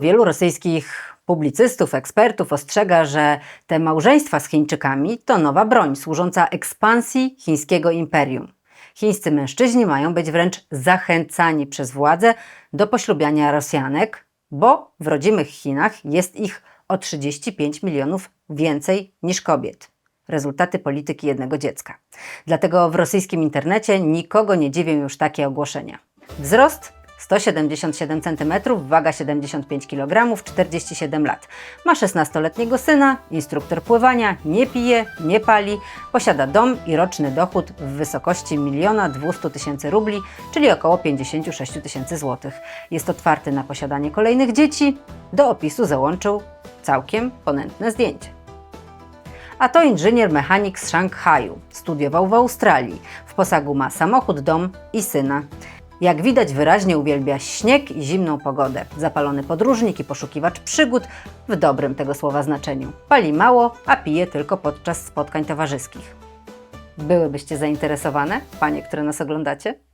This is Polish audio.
Wielu rosyjskich publicystów, ekspertów ostrzega, że te małżeństwa z Chińczykami to nowa broń służąca ekspansji chińskiego imperium. Chińscy mężczyźni mają być wręcz zachęcani przez władze do poślubiania Rosjanek, bo w rodzimych Chinach jest ich o 35 milionów więcej niż kobiet. Rezultaty polityki jednego dziecka. Dlatego w rosyjskim internecie nikogo nie dziwią już takie ogłoszenia. Wzrost 177 cm, waga 75 kg, 47 lat. Ma 16-letniego syna, instruktor pływania, nie pije, nie pali, posiada dom i roczny dochód w wysokości 1 200 tysięcy rubli, czyli około 56 tysięcy złotych. Jest otwarty na posiadanie kolejnych dzieci. Do opisu załączył całkiem ponętne zdjęcie. A to inżynier mechanik z Szanghaju. Studiował w Australii. W posagu ma samochód, dom i syna. Jak widać, wyraźnie uwielbia śnieg i zimną pogodę. Zapalony podróżnik i poszukiwacz przygód w dobrym tego słowa znaczeniu. Pali mało, a pije tylko podczas spotkań towarzyskich. Byłybyście zainteresowane, panie, które nas oglądacie?